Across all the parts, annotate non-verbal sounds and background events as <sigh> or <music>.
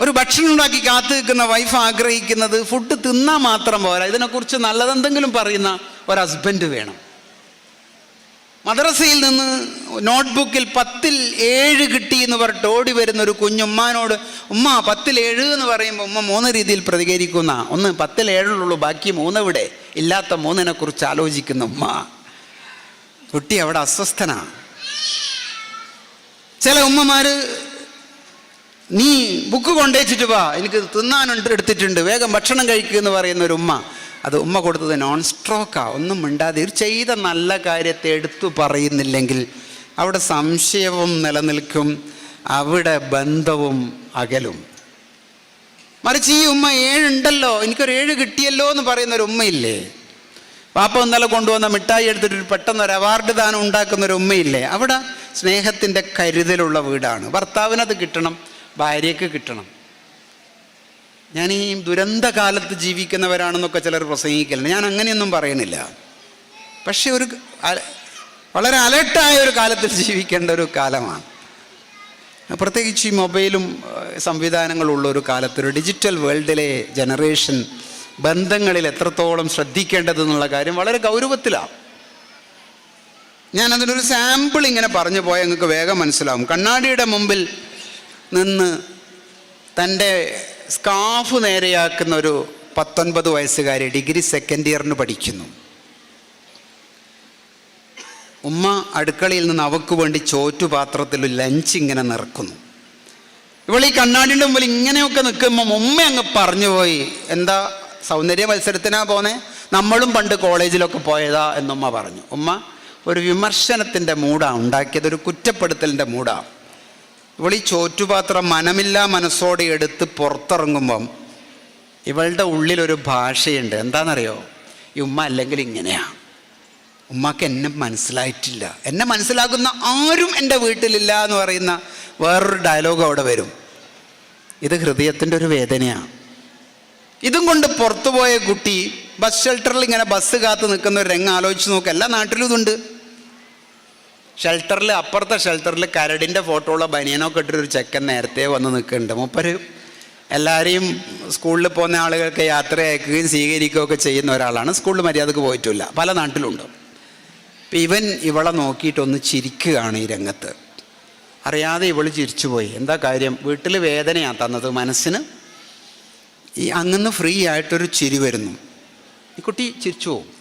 ഒരു ഭക്ഷണം ഉണ്ടാക്കി കാത്തു നിൽക്കുന്ന വൈഫ് ആഗ്രഹിക്കുന്നത് ഫുഡ് തിന്നാൽ മാത്രം പോരാ. ഇതിനെക്കുറിച്ച് നല്ലതെന്തെങ്കിലും പറയുന്ന ഒരു ഹസ്ബൻഡ് വേണം. മദ്രസയിൽ നിന്ന് നോട്ട്ബുക്കിൽ പത്തിൽ ഏഴ് കിട്ടി എന്ന് പറഞ്ഞിട്ട് ഓടി വരുന്ന ഒരു കുഞ്ഞുമ്മാനോട് ഉമ്മ പത്തിൽ ഏഴ് എന്ന് പറയുമ്പോൾ ഉമ്മ മൂന്ന് രീതിയിൽ പ്രതികരിക്കുന്ന. ഒന്ന് പത്തിൽ ഏഴുള്ളൂ ബാക്കി മൂന്നെവിടെ ഇല്ലാത്ത മൂന്നിനെക്കുറിച്ച് ആലോചിക്കുന്ന ഉമ്മ. കുട്ടി അവിടെ അസ്വസ്ഥനാണ് ചില ഉമ്മമാര് നീ ബുക്ക് കൊണ്ടേച്ചിട്ട് വാ. എനിക്ക് തിന്നാനുണ്ട് എടുത്തിട്ടുണ്ട്. വേഗം ഭക്ഷണം കഴിക്കുക എന്ന് പറയുന്ന ഒരു ഉമ്മ. അത് ഉമ്മ കൊടുത്തത് നോൺ സ്ട്രോക്കാ ഒന്നും മിണ്ടാതെ ഒരു ചെയ്ത നല്ല കാര്യത്തെ എടുത്തു പറയുന്നില്ലെങ്കിൽ അവിടെ സംശയവും നിലനിൽക്കും അവിടെ ബന്ധവും അകലും. മറിച്ച് ഈ ഉമ്മ ഏഴുണ്ടല്ലോ. എനിക്കൊരു ഏഴ് കിട്ടിയല്ലോ എന്ന് പറയുന്ന ഒരു ഉമ്മയില്ലേ? പാപ്പ ഇന്നലെ കൊണ്ടുവന്ന മിഠായി എടുത്തിട്ട് പെട്ടെന്ന് ഒരു അവാർഡ് ദാനം ഉണ്ടാക്കുന്ന ഒരു ഉമ്മയില്ലേ? അവിടെ സ്നേഹത്തിന്റെ കരുതലുള്ള വീടാണ്. ഭർത്താവിനത് കിട്ടണം. ഭാര്യയ്ക്ക് കിട്ടണം. ഞാൻ ഈ ദുരന്ത കാലത്ത് ജീവിക്കുന്നവരാണെന്നൊക്കെ ചിലർ പ്രസംഗിക്കലുണ്ട്. ഞാൻ അങ്ങനെയൊന്നും പറയുന്നില്ല പക്ഷെ ഒരു വളരെ അലർട്ടായ ഒരു കാലത്തിൽ ജീവിക്കേണ്ട ഒരു കാലമാണ്. പ്രത്യേകിച്ച് ഈ മൊബൈലും സംവിധാനങ്ങളുള്ള ഒരു കാലത്ത് ഒരു ഡിജിറ്റൽ വേൾഡിലെ ജനറേഷൻ ബന്ധങ്ങളിൽ എത്രത്തോളം ശ്രദ്ധിക്കേണ്ടതെന്നുള്ള കാര്യം വളരെ ഗൗരവത്തിലാണ്. ഞാൻ അതിനൊരു സാമ്പിൾ ഇങ്ങനെ പറഞ്ഞു പോയാൽ നിങ്ങൾക്ക് വേഗം മനസ്സിലാവും. കണ്ണാടിയുടെ മുമ്പിൽ നിന്ന് തന്റെ സ്കാഫ് നേരെയാക്കുന്ന ഒരു പത്തൊൻപത് വയസ്സുകാരി ഡിഗ്രി സെക്കൻഡ് ഇയറിന് പഠിക്കുന്നു. ഉമ്മ അടുക്കളയിൽ നിന്ന് അവക്ക് വേണ്ടി ചോറ്റുപാത്രത്തിൽ ലഞ്ച് ഇങ്ങനെ നിറക്കുന്നു. ഇവൾ ഈ കണ്ണാടിന്റെ മുമ്പിൽ ഇങ്ങനെയൊക്കെ നിൽക്കുമ്പോൾ ഉമ്മ അങ്ങ് പറഞ്ഞു പോയി എന്താ സൗന്ദര്യ മത്സരത്തിനാ പോന്നെ? നമ്മളും പണ്ട് കോളേജിലൊക്കെ പോയതാ എന്നുമ്മ പറഞ്ഞു. ഉമ്മ ഒരു വിമർശനത്തിന്റെ മൂടാണ് ഉണ്ടാക്കിയത് ഒരു കുറ്റപ്പെടുത്തലിന്റെ മൂടാണ് ഇവൾ ഈ ചോറ്റുപാത്രം മനമില്ലാ മനസ്സോടെ എടുത്ത് പുറത്തിറങ്ങുമ്പം ഇവളുടെ ഉള്ളിലൊരു ഭാഷയുണ്ട്. എന്താണെന്നറിയോ? ഈ ഉമ്മ അല്ലെങ്കിൽ ഇങ്ങനെയാണ് ഉമ്മക്ക് എന്നെ മനസ്സിലായിട്ടില്ല. എന്നെ മനസ്സിലാക്കുന്ന ആരും എന്റെ വീട്ടിലില്ല എന്ന് പറയുന്ന വേറൊരു ഡയലോഗ് അവിടെ വരും. ഇത് ഹൃദയത്തിന്റെ ഒരു വേദനയാണ് ഇതും കൊണ്ട് പുറത്തുപോയ കുട്ടി ബസ് ഷെൽട്ടറിൽ ഇങ്ങനെ ബസ് കാത്ത് നിൽക്കുന്ന ഒരു രംഗം ആലോചിച്ച് നോക്കുക എല്ലാ നാട്ടിലും ഇതുണ്ട്. ഷെൽട്ടറിൽ അപ്പുറത്തെ ഷെൽട്ടറിൽ കരടിന്റെ ഫോട്ടോ ഉള്ള ബനിയനൊക്കെ ഇട്ടൊരു ചെക്കൻ നേരത്തെ വന്ന് നിൽക്കുന്നുണ്ട്. മൂപ്പര് എല്ലാവരെയും സ്കൂളിൽ പോകുന്ന ആളുകൾക്ക് യാത്ര അയക്കുകയും സ്വീകരിക്കുകയൊക്കെ ചെയ്യുന്ന ഒരാളാണ്. സ്കൂളിൽ മര്യാദയ്ക്ക് പോയിട്ടില്ല. പല നാട്ടിലുണ്ട്. അപ്പം ഇവൻ ഇവളെ നോക്കിയിട്ടൊന്ന് ചിരിക്കുകയാണ് ഈ രംഗത്ത്. അറിയാതെ ഇവൾ ചിരിച്ചുപോയി. എന്താ കാര്യം? വീട്ടിൽ വേദനയാണ് തന്നത് മനസ്സിന്. ഈ അങ്ങനെ ഫ്രീ ആയിട്ടൊരു ചിരി വരുന്നു. ഈ കുട്ടി ചിരിച്ചു പോകും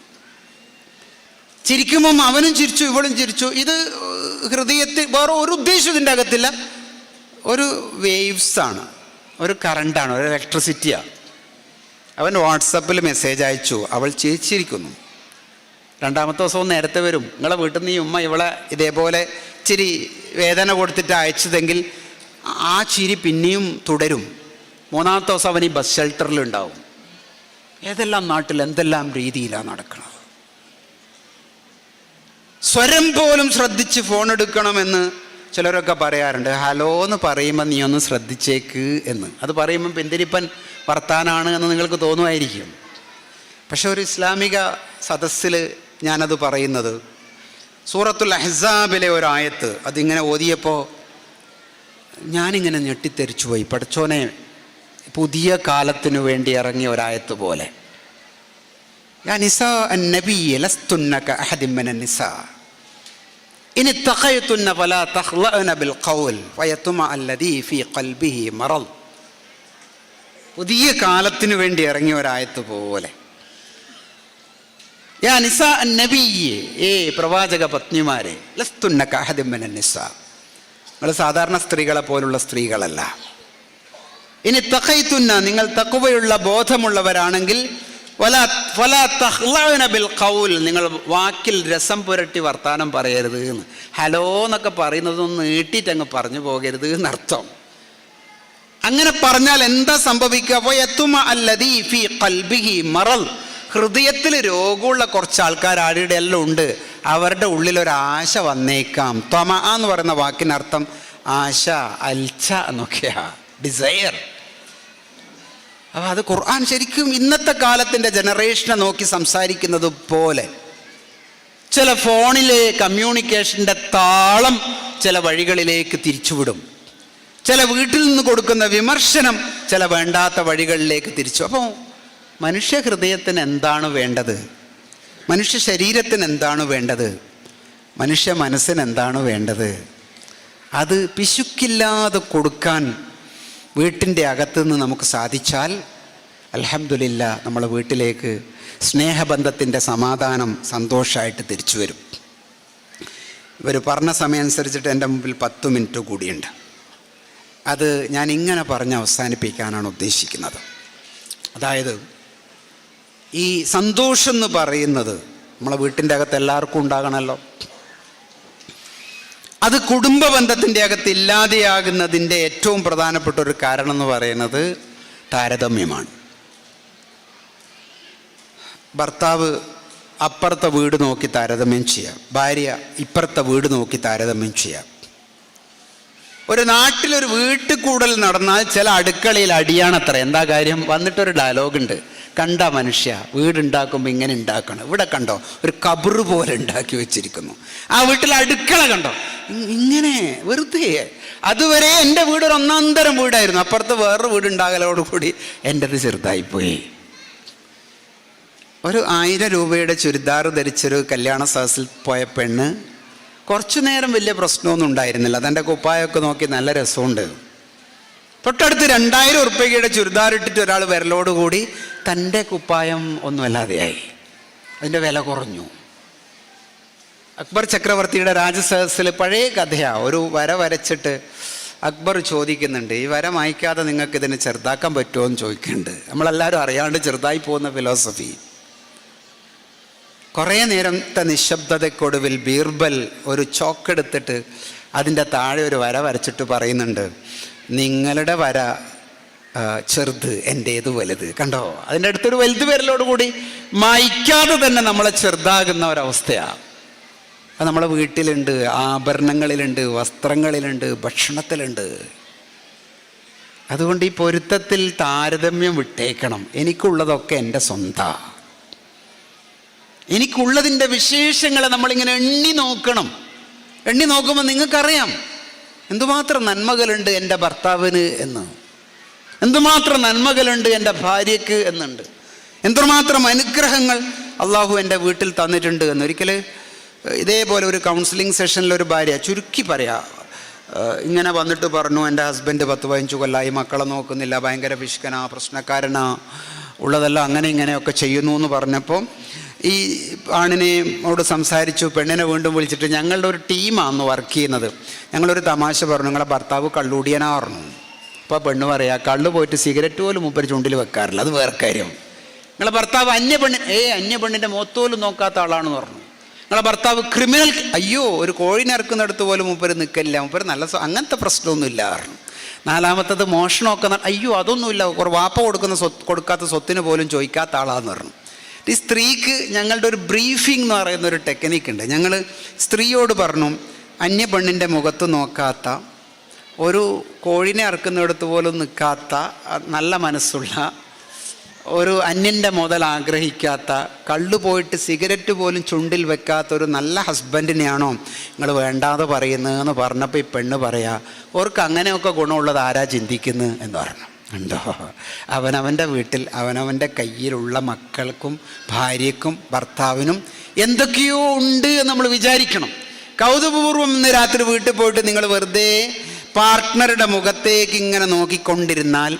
ചിരിക്കുമ്പം അവനും ചിരിച്ചു ഇവളും ചിരിച്ചു. ഇത് ഹൃദയത്തിൽ വേറെ ഒരു ഉദ്ദേശം ഇതിന്റെ അകത്തില്ല. ഒരു വേവ്സ് ആണ്. ഒരു കറണ്ടാണ് ഒരു ഇലക്ട്രിസിറ്റിയാണ് അവൻ വാട്സപ്പിൽ മെസ്സേജ് അയച്ചു. അവൾ ചിരിച്ചിരിക്കുന്നു. രണ്ടാമത്തെ ദിവസവും നേരത്തെ വരും. നിങ്ങളെ വീട്ടിൽ നിന്ന് ഈ ഉമ്മ ഇവളെ ഇതേപോലെ ചിരി വേദന കൊടുത്തിട്ട് അയച്ചതെങ്കിൽ ആ ചിരി പിന്നെയും തുടരും. മൂന്നാമത്തെ ദിവസം അവൻ ഈ ബസ് ഷെൽട്ടറിലുണ്ടാവും ഏതെല്ലാം നാട്ടിൽ എന്തെല്ലാം രീതിയിലാണ് നടക്കുന്നത് സ്വരം പോലും ശ്രദ്ധിച്ച് ഫോൺ എടുക്കണമെന്ന് ചിലരൊക്കെ പറയാറുണ്ട്. ഹലോ എന്ന് പറയുമ്പോൾ നീ ഒന്ന് ശ്രദ്ധിച്ചേക്ക് എന്ന്. അത് പറയുമ്പോൾ പിന്തിരിപ്പൻ വർത്താനാണ് എന്ന് നിങ്ങൾക്ക് തോന്നുമായിരിക്കും. പക്ഷെ ഒരു ഇസ്ലാമിക സദസ്സിൽ ഞാനത് പറയുന്നത് സൂറത്തുൽ അഹ്സാബിലെ ഒരായത്ത് അതിങ്ങനെ ഓതിയപ്പോൾ ഞാനിങ്ങനെ ഞെട്ടിത്തെറിച്ചു പോയി. പഠിച്ചോനെ പുതിയ കാലത്തിനു വേണ്ടി ഇറങ്ങിയ ഒരായത്ത് പോലെ. ഞാൻ നിസാ നബി ലസ്തുന്നക അഹദിമ്മന നിസാ. ഇനി തഖയത്തുന്ന പല തഹ്ലന ബിൽ ഖൗൽ വയത്തുമ അല്ലദീ ഫി ഖൽബിഹി മറൽ പുതിയ കാലത്തിനു വേണ്ടി ഇറങ്ങിയ ഒരായത്ത് പോലെ. യാ നിസ നബിയെ ഏ പ്രവാചക പത്നിമാരെ ലസ്തുന്ന കഹദിമ്മന നിസ. നിങ്ങൾ സാധാരണ സ്ത്രീകളെ പോലുള്ള സ്ത്രീകളല്ല. ഇനി തഖയത്തുന്ന നിങ്ങൾ തക്കുവയുള്ള ബോധമുള്ളവരാണെങ്കിൽ നിങ്ങൾ വാക്കിൽ രസം പുരട്ടി വർത്തമാനം പറയരുത് എന്ന്. ഹലോ എന്നൊക്കെ പറയുന്നതൊന്നും നീട്ടിയിട്ട് അങ്ങ് പറഞ്ഞു പോകരുത് എന്നർത്ഥം. അങ്ങനെ പറഞ്ഞാൽ എന്താ സംഭവിക്കുക? ഹൃദയത്തിൽ രോഗമുള്ള കുറച്ച് ആൾക്കാർ ആരുടെ എല്ലാം ഉണ്ട്? അവരുടെ ഉള്ളിൽ ഒരു ആശ വന്നേക്കാം. തൊമ എന്ന് പറയുന്ന വാക്കിനർത്ഥം ആശ അൽച്ച എന്നൊക്കെയാ. ഡിസയർ അപ്പോൾ അത് ഖുർആൻ ശരിക്കും ഇന്നത്തെ കാലത്തിന്റെ ജനറേഷനെ നോക്കി സംസാരിക്കുന്നത് പോലെ. ചില ഫോണിലെ കമ്മ്യൂണിക്കേഷന്റെ താളം ചില വഴികളിലേക്ക് തിരിച്ചുവിടും. ചില വീട്ടിൽ നിന്ന് കൊടുക്കുന്ന വിമർശനം ചില വേണ്ടാത്ത വഴികളിലേക്ക് തിരിച്ചു അപ്പോൾ മനുഷ്യ ഹൃദയത്തിന് എന്താണ് വേണ്ടത്? മനുഷ്യ ശരീരത്തിന് എന്താണ് വേണ്ടത്? മനുഷ്യ മനസ്സിന് എന്താണ് വേണ്ടത്? അത് പിശുക്കില്ലാതെ കൊടുക്കാൻ വീട്ടിന്റെ അകത്തുനിന്ന് നമുക്ക് സാധിച്ചാൽ അലഹമില്ല നമ്മളെ വീട്ടിലേക്ക് സ്നേഹബന്ധത്തിന്റെ സമാധാനം സന്തോഷമായിട്ട് തിരിച്ചു വരും. ഇവർ പറഞ്ഞ സമയം അനുസരിച്ചിട്ട് എന്റെ മുമ്പിൽ പത്ത് മിനിറ്റ് കൂടിയുണ്ട്. അത് ഞാൻ ഇങ്ങനെ പറഞ്ഞ് അവസാനിപ്പിക്കാനാണ് ഉദ്ദേശിക്കുന്നത്. അതായത് ഈ സന്തോഷം എന്ന് പറയുന്നത് നമ്മളെ വീട്ടിന്റെ അകത്ത് എല്ലാവർക്കും ഉണ്ടാകണമല്ലോ. അത് കുടുംബ ബന്ധത്തിന്റെ അകത്ത് ഇല്ലാതെയാകുന്നതിന്റെ ഏറ്റവും പ്രധാനപ്പെട്ട ഒരു കാരണം എന്ന് പറയുന്നത് താരതമ്യമാണ്. ഭർത്താവ് അപ്പുറത്തെ വീട് നോക്കി താരതമ്യം ചെയ്യാം. ഭാര്യ ഇപ്പുറത്തെ വീട് നോക്കി താരതമ്യം ചെയ്യാം. ഒരു നാട്ടിലൊരു വീട്ടിൽ കൂടൽ നടന്നാൽ ചില അടുക്കളയിൽ അടിയാണത്ര. എന്താ കാര്യം? വന്നിട്ടൊരു ഡയലോഗുണ്ട് കണ്ട മനുഷ്യ വീടുണ്ടാക്കുമ്പോൾ ഇങ്ങനെ ഉണ്ടാക്കണം. ഇവിടെ കണ്ടോ? ഒരു കബറ് പോലെ ഉണ്ടാക്കി വെച്ചിരിക്കുന്നു. ആ വീട്ടിൽ അടുക്കള കണ്ടോ? ഇങ്ങനെ വെറുതെ. അതുവരെ എന്റെ വീട് ഒരു ഒന്നാന്തരം തരം വീടായിരുന്നു. അപ്പുറത്ത് വേറൊരു വീട് ഉണ്ടാകലോടുകൂടി എന്റെത് ചെറുതായിപ്പോയി. ഒരു ആയിരം രൂപയുടെ ചുരിദാർ ധരിച്ചൊരു കല്യാണ സദസ്സിൽ പോയ പെണ്ണ് കുറച്ചു നേരം വലിയ പ്രശ്നമൊന്നും ഉണ്ടായിരുന്നില്ല. അതെന്റെ കുപ്പായൊക്കെ നോക്കി നല്ല രസമുണ്ട്. തൊട്ടടുത്ത് രണ്ടായിരം ഉറുപ്പികയുടെ ചുരിദാർ ഇട്ടിട്ട് ഒരാൾ വിരലോടുകൂടി തന്റെ കുപ്പായം ഒന്നുമല്ലാതെയായി. അതിന്റെ വില കുറഞ്ഞു. അക്ബർ ചക്രവർത്തിയുടെ രാജസദസ്സിൽ പഴയ കഥയാണ് ഒരു വര വരച്ചിട്ട് അക്ബർ ചോദിക്കുന്നുണ്ട് ഈ വര മായ്ക്കാതെ നിങ്ങൾക്ക് ഇതിനെ ചെറുതാക്കാൻ പറ്റുമോ എന്ന് ചോദിക്കുന്നുണ്ട്. നമ്മളെല്ലാവരും അറിയാണ്ട് ചെറുതായി പോകുന്ന ഫിലോസഫി കുറേ നേരത്തെ നിശബ്ദതയ്ക്കൊടുവിൽ ബീർബൽ ഒരു ചോക്കെടുത്തിട്ട് അതിന്റെ താഴെ ഒരു വര വരച്ചിട്ട് പറയുന്നുണ്ട് നിങ്ങളുടെ വര ചെറുത് എന്റേത് വലുത്. കണ്ടോ? അതിന്റെ അടുത്തൊരു വലുത് വരലോട് കൂടി മായ്ക്കാതെ തന്നെ നമ്മളെ ചെറുതാകുന്ന ഒരവസ്ഥയാണ് അത് നമ്മളെ വീട്ടിലുണ്ട് ആഭരണങ്ങളിലുണ്ട് വസ്ത്രങ്ങളിലുണ്ട് ഭക്ഷണത്തിലുണ്ട്. അതുകൊണ്ട് ഈ പൊരുത്തത്തിൽ താരതമ്യം വിട്ടേക്കണം. എനിക്കുള്ളതൊക്കെ എന്റെ സ്വന്തമാണ് എനിക്കുള്ളതിന്റെ വിശേഷങ്ങളെ നമ്മളിങ്ങനെ എണ്ണി നോക്കണം. എണ്ണി നോക്കുമ്പോൾ നിങ്ങൾക്കറിയാം എന്തുമാത്രം നന്മകളുണ്ട് എന്റെ ഭർത്താവിന് എന്ന്. എന്തുമാത്രം നന്മകളുണ്ട് എന്റെ ഭാര്യയ്ക്ക് എന്നുണ്ട്. എന്തുമാത്രം അനുഗ്രഹങ്ങൾ അള്ളാഹു എന്റെ വീട്ടിൽ തന്നിട്ടുണ്ട് എന്ന്. ഒരിക്കൽ ഇതേപോലെ ഒരു കൗൺസിലിംഗ് സെഷനിൽ ഒരു ഭാര്യ ചുരുക്കി പറയാ ഇങ്ങനെ വന്നിട്ട് പറഞ്ഞു എന്റെ ഹസ്ബൻഡ് പത്ത് പതിനഞ്ച് കൊല്ലായി മക്കളെ നോക്കുന്നില്ല ഭയങ്കര വിഷ്കനാ പ്രശ്നക്കാരനാ ഉള്ളതെല്ലാം അങ്ങനെ ഇങ്ങനെയൊക്കെ ചെയ്യുന്നു എന്ന് പറഞ്ഞപ്പോൾ ഈ ആണിനെയോട് സംസാരിച്ചു പെണ്ണിനെ വീണ്ടും വിളിച്ചിട്ട് ഞങ്ങളുടെ ഒരു ടീമാണ് വർക്ക് ചെയ്യുന്നത്. ഞങ്ങളൊരു തമാശ പറഞ്ഞു നിങ്ങളെ ഭർത്താവ് കള്ളുടിയനാ പറഞ്ഞു അപ്പോൾ പെണ്ണ് പറയാ കള്ളു പോയിട്ട് സിഗരറ്റ് പോലും മൂപ്പര് ചുണ്ടിൽ വെക്കാറില്ല അത് വേറെ കാര്യം. നിങ്ങളെ ഭർത്താവ് അന്യ പെണ്ണ് ഏ അന്യ പെണ്ണിന്റെ മുഖത്തോലും നോക്കാത്ത ആളാണെന്ന് പറഞ്ഞു. നിങ്ങളെ ഭർത്താവ് ക്രിമിനൽ അയ്യോ ഒരു കോഴിനെ ഇറക്കുന്നിടത്ത് പോലും മുപ്പർ നിൽക്കില്ല മുപ്പർ നല്ല അങ്ങനത്തെ പ്രശ്നമൊന്നുമില്ല പറഞ്ഞു. നാലാമത്തത് മോഷണമൊക്കെ അയ്യോ അതൊന്നുമില്ല. ഒരു വാപ്പ കൊടുക്കുന്ന സ്വത്ത് കൊടുക്കാത്ത സ്വത്തിന് പോലും ചോദിക്കാത്ത ആളാന്ന് പറഞ്ഞു. ഈ സ്ത്രീക്ക് ഞങ്ങളുടെ ഒരു ബ്രീഫിംഗ് എന്ന് പറയുന്ന ഒരു ടെക്നിക്ക് ഉണ്ട്. ഞങ്ങൾ സ്ത്രീയോട് പറഞ്ഞു അന്യ പെണ്ണിന്റെ മുഖത്ത് നോക്കാത്ത ഒരു കോഴിനെ അറക്കുന്നിടത്ത് പോലും നിൽക്കാത്ത നല്ല മനസ്സുള്ള ഒരു അന്യന്റെ മുതൽ ആഗ്രഹിക്കാത്ത കള്ളു പോയിട്ട് സിഗരറ്റ് പോലും ചുണ്ടിൽ വെക്കാത്ത ഒരു നല്ല ഹസ്ബൻഡിനെയാണോ നിങ്ങൾ വേണ്ടാതെ പറയുന്നതെന്ന് പറഞ്ഞപ്പോൾ ഈ പെണ്ണ് പറയാ ഓർക്ക് അങ്ങനെയൊക്കെ ഗുണമുള്ളത് ആരാ ചിന്തിക്കുന്നത് എന്ന് പറഞ്ഞു. ഉണ്ടോ അവനവന്റെ വീട്ടിൽ അവനവന്റെ കയ്യിലുള്ള മക്കൾക്കും ഭാര്യക്കും ഭർത്താവിനും എന്തൊക്കെയോ ഉണ്ട് എന്ന് നമ്മൾ വിചാരിക്കണം. കൗതുകപൂർവം ഇന്ന് രാത്രി വീട്ടിൽ പോയിട്ട് നിങ്ങൾ വെറുതെ പാർട്ട്ണറുടെ മുഖത്തേക്ക് ഇങ്ങനെ നോക്കിക്കൊണ്ടിരുന്നാൽ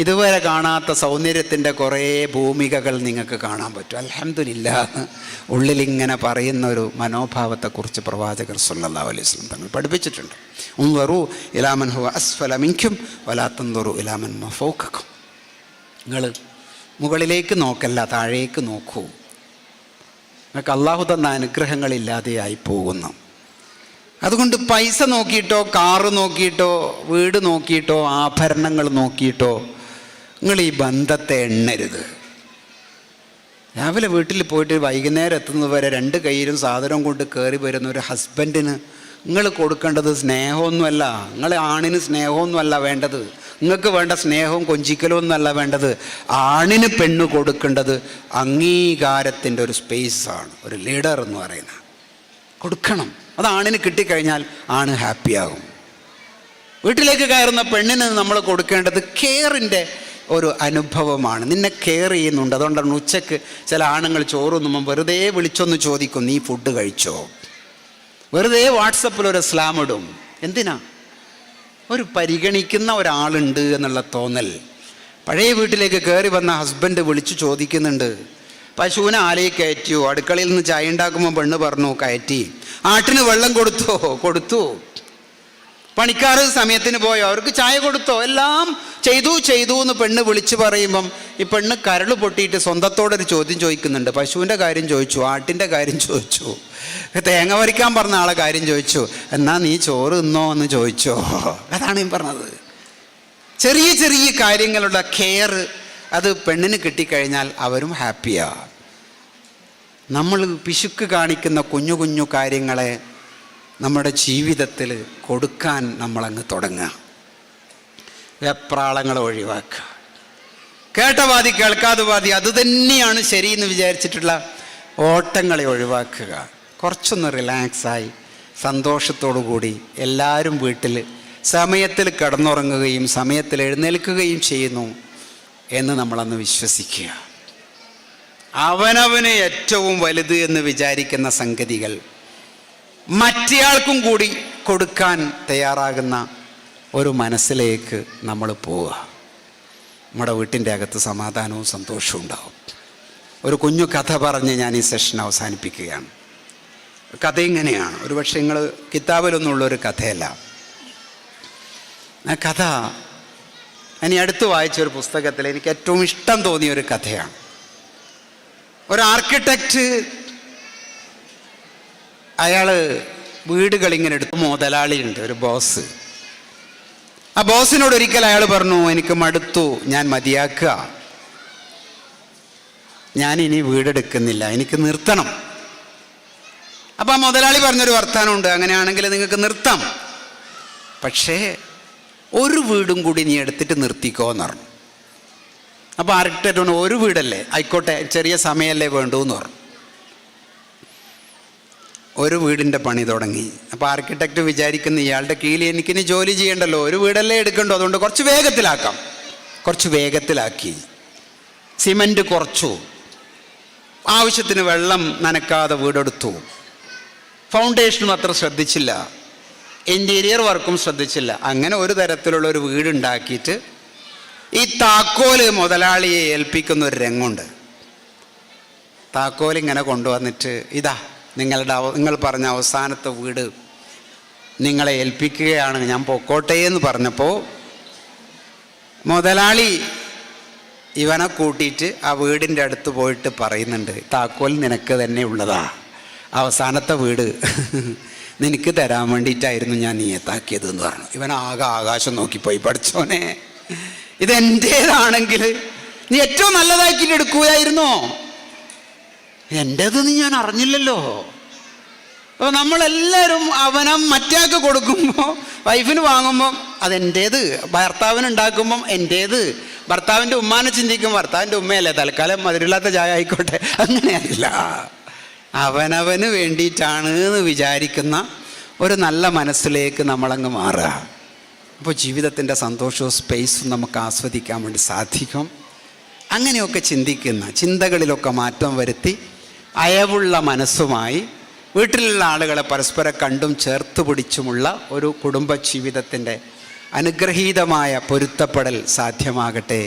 ഇതുവരെ കാണാത്ത സൗന്ദര്യത്തിന്റെ കുറേ ഭൂമികകൾ നിങ്ങൾക്ക് കാണാൻ പറ്റും. അലഹമില്ല ഉള്ളിലിങ്ങനെ പറയുന്ന ഒരു മനോഭാവത്തെക്കുറിച്ച് പ്രവാചകർ സല്ലാ അലൈഹി വസല്ലം തങ്ങൾ പഠിപ്പിച്ചിട്ടുണ്ട്. ഉൻവറു ഇലാമൻ ഹു അസ്ഫല മിൻകും വലാത്തന്തുറു ഇലാമൻ മഫോക്കും നിങ്ങൾ മുകളിലേക്ക് നോക്കല്ല താഴേക്ക് നോക്കൂ. നിങ്ങൾക്ക് അള്ളാഹു തന്ന അനുഗ്രഹങ്ങളില്ലാതെയായി പോകുന്നു. അതുകൊണ്ട് പൈസ നോക്കിയിട്ടോ കാറ് നോക്കിയിട്ടോ വീട് നോക്കിയിട്ടോ ആഭരണങ്ങൾ നോക്കിയിട്ടോ നിങ്ങൾ ഈ ബന്ധത്തെ എണ്ണരുത്. രാവിലെ വീട്ടിൽ പോയിട്ട് വൈകുന്നേരം എത്തുന്നത് വരെ രണ്ട് കയ്യിലും സാധനം കൊണ്ട് കയറി വരുന്ന ഒരു ഹസ്ബൻഡിന് നിങ്ങൾ കൊടുക്കേണ്ടത് സ്നേഹമൊന്നുമല്ല നിങ്ങൾ ആണിന് സ്നേഹമൊന്നുമല്ല വേണ്ടത് നിങ്ങൾക്ക് വേണ്ട സ്നേഹവും കൊഞ്ചിക്കലും ഒന്നുമല്ല വേണ്ടത് ആണിന് പെണ്ണ് കൊടുക്കേണ്ടത് അംഗീകാരത്തിന്റെ ഒരു സ്പേസാണ് ഒരു ലീഡർ എന്ന് പറയുന്നത്. കൊടുക്കണം. അത് ആണിന് കിട്ടിക്കഴിഞ്ഞാൽ ആണ് ഹാപ്പിയാകും വീട്ടിലേക്ക് കയറുന്ന പെണ്ണിന് നമ്മൾ കൊടുക്കേണ്ടത് കെയറിന്റെ ഒരു അനുഭവമാണ്. നിന്നെ കെയർ ചെയ്യുന്നുണ്ട്. അതുകൊണ്ടാണ് ഉച്ചയ്ക്ക് ചില ആണുങ്ങൾ ചോറുന്നുമ്പം വെറുതെ വിളിച്ചൊന്ന് ചോദിക്കും നീ ഫുഡ് കഴിച്ചോ? വെറുതെ വാട്സപ്പിൽ ഒരു സ്ലാം ഇടും. എന്തിനാ? ഒരു പരിഗണിക്കുന്ന ഒരാളുണ്ട് എന്നുള്ള തോന്നൽ. പഴയ വീട്ടിലേക്ക് കയറി വന്ന ഹസ്ബൻഡ് വിളിച്ചു ചോദിക്കുന്നുണ്ട് പശുവിനെ ആലയിൽ കയറ്റിയോ? അടുക്കളയിൽ നിന്ന് ചായ ഉണ്ടാക്കുമ്പോൾ പെണ്ണ് പറഞ്ഞു കയറ്റി. ആട്ടിന് വെള്ളം കൊടുത്തോ? കൊടുത്തു. പണിക്കാർ സമയത്തിന് പോയോ? അവർക്ക് ചായ കൊടുത്തോ? എല്ലാം ചെയ്തു ചെയ്തു എന്ന് പെണ്ണ് വിളിച്ചു പറയുമ്പം ഈ പെണ്ണ് കരൾ പൊട്ടിയിട്ട് സ്വന്തത്തോടൊരു ചോദ്യം ചോദിക്കുന്നുണ്ട്. പശുവിന്റെ കാര്യം ചോദിച്ചു ആട്ടിന്റെ കാര്യം ചോദിച്ചു തേങ്ങ വരിക്കാൻ പറഞ്ഞ ആളെ കാര്യം ചോദിച്ചു. എന്നാ നീ ചോറ് തിന്നോ എന്ന് ചോദിച്ചോ? അതാണ് ഞാൻ പറഞ്ഞത്. ചെറിയ ചെറിയ കാര്യങ്ങളുടെ കെയർ അത് പെണ്ണിന് കിട്ടിക്കഴിഞ്ഞാൽ അവരും ഹാപ്പിയാണ് നമ്മൾ പിശുക്ക് കാണിക്കുന്ന കുഞ്ഞു കുഞ്ഞു കാര്യങ്ങളെ നമ്മുടെ ജീവിതത്തിൽ കൊടുക്കാൻ നമ്മളങ്ങ് തുടങ്ങുക. വെപ്രാളങ്ങളെ ഒഴിവാക്കുക. കേട്ട വാദി കേൾക്കാതെ വാദി അത് തന്നെയാണ് ശരിയെന്ന് വിചാരിച്ചിട്ടുള്ള ഓട്ടങ്ങളെ ഒഴിവാക്കുക. കുറച്ചൊന്ന് റിലാക്സായി സന്തോഷത്തോടു കൂടി എല്ലാവരും വീട്ടിൽ സമയത്തിൽ കിടന്നുറങ്ങുകയും സമയത്തിൽ എഴുന്നേൽക്കുകയും ചെയ്യുന്നു എന്ന് നമ്മളന്ന് വിശ്വസിക്കുക. അവനവന് ഏറ്റവും വലുത് എന്ന് വിചാരിക്കുന്ന സംഗതികൾ മറ്റേയാൾക്കും കൂടി കൊടുക്കാൻ തയ്യാറാകുന്ന ഒരു മനസ്സിലേക്ക് നമ്മൾ പോവുക. നമ്മുടെ വീട്ടിന്റെ അകത്ത് സമാധാനവും സന്തോഷവും ഉണ്ടാവും. ഒരു കുഞ്ഞു കഥ പറഞ്ഞ് ഞാൻ ഈ സെഷൻ അവസാനിപ്പിക്കുകയാണ്. കഥ ഇങ്ങനെയാണ്. ഒരു പക്ഷേ നിങ്ങൾ കിതാബിലൊന്നുള്ളൊരു കഥയല്ല. ആ കഥ ഈ അടുത്ത് വായിച്ച ഒരു പുസ്തകത്തിൽ എനിക്ക് ഏറ്റവും ഇഷ്ടം തോന്നിയ ഒരു കഥയാണ്. ഒരു ആർക്കിടെക്റ്റ് അയാൾ വീടുകൾ ഇങ്ങനെ എടുത്തു മുതലാളിയുണ്ട് ഒരു ബോസ്. ആ ബോസിനോട് ഒരിക്കൽ അയാൾ പറഞ്ഞു എനിക്ക് മടുത്തു ഞാൻ മതിയാക്കുക. ഞാൻ ഇനി വീടെടുക്കുന്നില്ല എനിക്ക് നിർത്തണം. അപ്പം ആ മുതലാളി പറഞ്ഞൊരു വർത്തമാനമുണ്ട് അങ്ങനെയാണെങ്കിൽ നിങ്ങൾക്ക് നിർത്താം. പക്ഷേ ഒരു വീടും കൂടി നീ എടുത്തിട്ട് നിർത്തിക്കോ എന്ന് പറഞ്ഞു. അപ്പോൾ ആർക്കിടെക്റ്റ് ഒരു വീടല്ലേ ആയിക്കോട്ടെ ചെറിയ സമയമല്ലേ വേണ്ടൂ എന്ന് പറഞ്ഞു. ഒരു വീടിന്റെ പണി തുടങ്ങി. അപ്പോൾ ആർക്കിടെക്റ്റ് വിചാരിക്കുന്ന ഇയാളുടെ കീഴിൽ എനിക്കിനി ജോലി ചെയ്യണ്ടല്ലോ. ഒരു വീടല്ലേ എടുക്കണ്ടോ? അതുകൊണ്ട് കുറച്ച് വേഗത്തിലാക്കാം. കുറച്ച് വേഗത്തിലാക്കി. സിമന്റ് കുറച്ചു. ആവശ്യത്തിന് വെള്ളം നനക്കാതെ വീടെടുത്തു. ഫൗണ്ടേഷനും അത്ര ശ്രദ്ധിച്ചില്ല. ഇന്റീരിയർ വർക്കും ശ്രദ്ധിച്ചില്ല. അങ്ങനെ ഒരു തരത്തിലുള്ള ഒരു വീടുണ്ടാക്കിയിട്ട് ഈ താക്കോൽ മുതലാളിയെ ഏൽപ്പിക്കുന്ന ഒരു രംഗമുണ്ട്. താക്കോൽ ഇങ്ങനെ കൊണ്ടുവന്നിട്ട് ഇതാ നിങ്ങളുടെ നിങ്ങൾ പറഞ്ഞ അവസാനത്തെ വീട് നിങ്ങളെ ഏൽപ്പിക്കുകയാണ്. ഞാൻ പൊക്കോട്ടെ എന്ന് പറഞ്ഞപ്പോൾ മുതലാളി ഇവനെ കൂട്ടിയിട്ട് ആ വീടിന്റെ അടുത്ത് പോയിട്ട് പറയുന്നുണ്ട് താക്കോൽ നിനക്ക് തന്നെ ഉള്ളതാ. അവസാനത്തെ വീട് <laughs> നിനക്ക് തരാൻ വേണ്ടിയിട്ടായിരുന്നു ഞാൻ നിയത്താക്കിയത് എന്ന് പറഞ്ഞു. ഇവൻ ആകെ ആകാശം നോക്കിപ്പോയി പഠിച്ചോനെ ഇതെന്റേതാണെങ്കിൽ നീ ഏറ്റവും നല്ലതാക്കിയിട്ട് എടുക്കുകയായിരുന്നോ എന്റേതെന്ന് ഞാൻ അറിഞ്ഞില്ലല്ലോ. അപ്പോൾ നമ്മളെല്ലാവരും അവനം മറ്റാൾക്ക് കൊടുക്കുമ്പോൾ വൈഫിന് വാങ്ങുമ്പം അതെന്റേത് ഭർത്താവിന് ഉണ്ടാക്കുമ്പം എന്റേത് ഭർത്താവിന്റെ ഉമ്മാനെ ചിന്തിക്കും ഭർത്താവിന്റെ ഉമ്മയല്ലേ? തൽക്കാലം മധുരമില്ലാത്ത ചായ ആയിക്കോട്ടെ. അങ്ങനെയല്ല. അവനവന് വേണ്ടിയിട്ടാണ് എന്ന് വിചാരിക്കുന്ന ഒരു നല്ല മനസ്സിലേക്ക് നമ്മളങ്ങ് മാറുക. അപ്പോൾ ജീവിതത്തിന്റെ സന്തോഷവും സ്പേസും നമുക്ക് ആസ്വദിക്കാൻ വേണ്ടി സാധിക്കും. അങ്ങനെയൊക്കെ ചിന്തിക്കുന്ന ചിന്തകളിലൊക്കെ മാറ്റം വരുത്തി അയവുള്ള മനസ്സുമായി വീട്ടിലുള്ള ആളുകളെ പരസ്പരം കണ്ടും ചേർത്ത് പിടിച്ചുമുള്ള ഒരു കുടുംബ ജീവിതത്തിന്റെ അനുഗ്രഹീതമായ പൊരുത്തപ്പെടൽ സാധ്യമാകട്ടെ.